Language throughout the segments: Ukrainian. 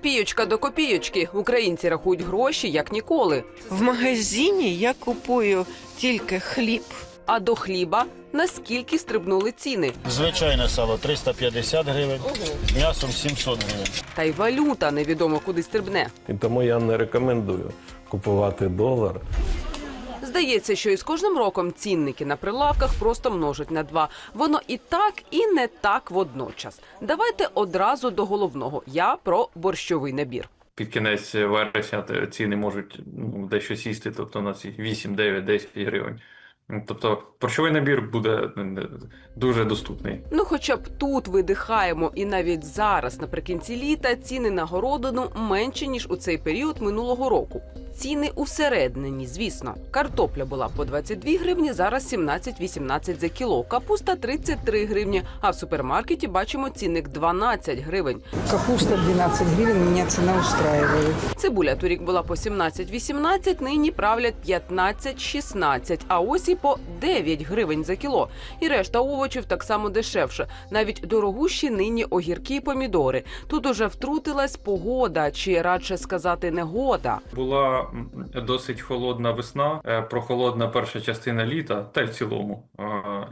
Копієчка до копійочки. Українці рахують гроші як ніколи. В магазині я купую тільки хліб. А до хліба наскільки стрибнули ціни. Звичайне сало 350 гривень, м'ясом 700 гривень. Та й валюта невідомо куди стрибне. І тому я не рекомендую купувати долар. Здається, що із кожним роком цінники на прилавках просто множать на два. Воно і так, і не так водночас. Давайте одразу до головного. Я про борщовий набір. Під кінець вересня ціни можуть ну, дещо сісти, тобто на ці 8, 9, 10 гривень. Ну, Тобто борщовий набір буде е, дуже доступний. Ну, хоча б тут видихаємо, і навіть зараз, наприкінці літа, ціни на городину менші ніж у цей період минулого року. Ціни усереднені, звісно. Картопля була по 22 гривні, зараз 17-18 за кіло. Капуста 33 гривні. А в супермаркеті бачимо цінник 12 гривень. Капуста 12 гривен, меня цена устраивает. Цибуля торік була по 17-18, нині правлять 15-16, а ось і по 9 гривень за кіло. І решта овочів так само дешевше. Навіть дорогущі нині огірки і помідори. Тут уже втрутилась погода, чи радше сказати негода. Була м, досить холодна весна, е, прохолодна перша частина літа, та й в цілому. Е,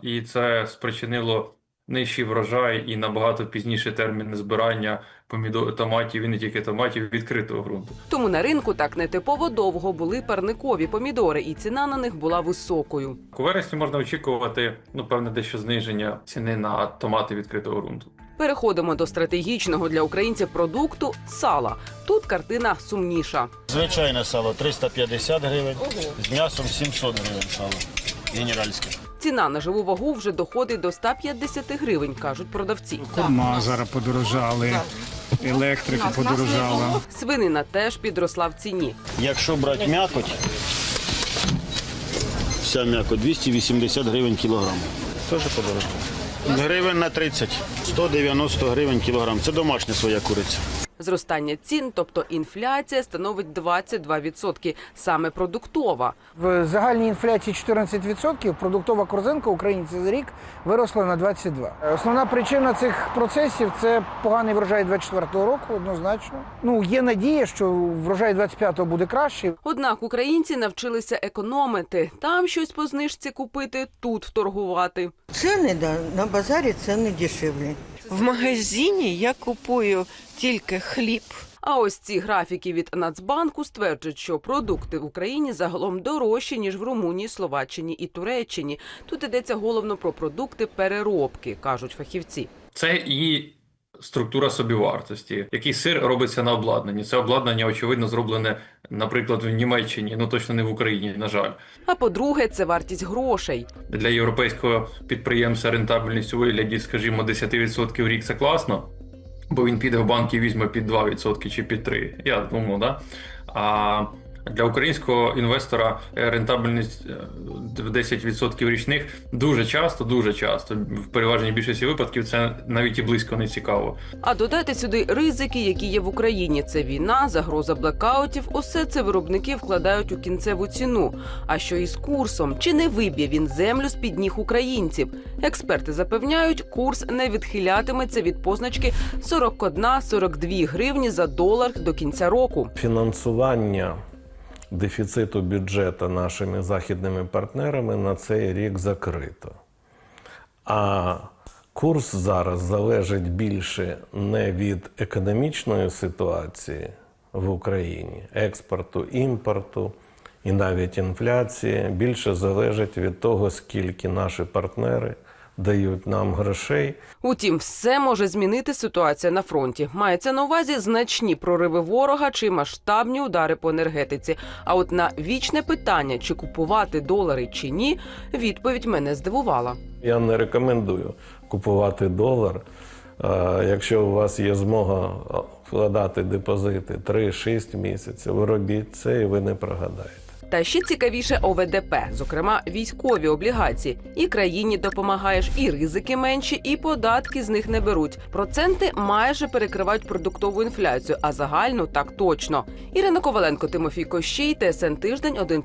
І це спричинило нижчий врожай і набагато пізніше терміни збирання помідор, томатів і не тільки томатів відкритого ґрунту. Тому на ринку так нетипово довго були парникові помідори, і ціна на них була високою. У вересні можна очікувати, ну, певне, дещо зниження ціни на томати відкритого ґрунту. Переходимо до стратегічного для українців продукту сала. Тут картина сумніша. Звичайне сало 350 гривень, з м'ясом 700 гривень сало. Генеральське. Ціна на живу вагу вже доходить до 150 гривень, кажуть продавці. Корма зараз подорожали, електрика подорожала. Свинина теж підросла в ціні. Якщо брати м'якоть, вся м'якоть 280 гривень кілограм. Теж подорожче. Гривень на 30, 190 гривень кілограм. Це домашня своя куриця. Зростання цін, тобто інфляція, становить 22%, саме продуктова. В загальній інфляції 14% продуктова корзинка українців за рік виросла на 22%. Основна причина цих процесів це поганий врожай 24-го року, однозначно. Ну, є надія, що врожай 25-го буде кращий. Однак українці навчилися економити. Там щось по знижці купити, тут торгувати. Ціни да, на базарі ціни дешевлі. В магазині я купую тільки хліб. А ось ці графіки від Нацбанку стверджують, що продукти в Україні загалом дорожчі ніж в Румунії, Словаччині і Туреччині. Тут йдеться головно про продукти переробки, кажуть фахівці. Це і структура собівартості. Який сир робиться на обладнанні? Це обладнання, очевидно, зроблене, наприклад, в Німеччині, ну точно не в Україні, на жаль. А по-друге, це вартість грошей. Для європейського підприємця рентабельність у вигляді, скажімо, 10% в рік це класно, бо він піде в банк і візьме під 2% чи під 3%. Я думаю, да? А для українського інвестора е, рентабельність е, в 10% річних дуже часто, дуже часто, в переважній більшості випадків це навіть і близько не цікаво. А додайте сюди ризики, які є в Україні. Це війна, загроза блекаутів. Усе це виробники вкладають у кінцеву ціну. А що із курсом? Чи не виб'є він землю з під ніг українців? Експерти запевняють, курс не відхилятиметься від позначки 41-42 гривні за долар до кінця року. Фінансування дефіциту бюджету нашими західними партнерами на цей рік закрито. А курс зараз залежить більше не від економічної ситуації в Україні, експорту, імпорту і навіть інфляції. Більше залежить від того, скільки наші партнери дають нам грошей Утім, все може змінити ситуація на фронті. Мається на увазі значні прориви ворога чи масштабні удари по енергетиці. А от на вічне питання, чи купувати долари чи ні, відповідь мене здивувала. Я не рекомендую купувати долар. Якщо у вас є змога вкладати депозити 3-6 місяців, робіть це і ви не прогадаєте. Та ще цікавіше ОВДП, зокрема військові облігації. І країні допомагаєш, і ризики менші, і податки з них не беруть. Проценти майже перекривають продуктову інфляцію, а загальну так точно. Ірина Коваленко, Тимофій Кощій, ТСН Тиждень, 1+,1.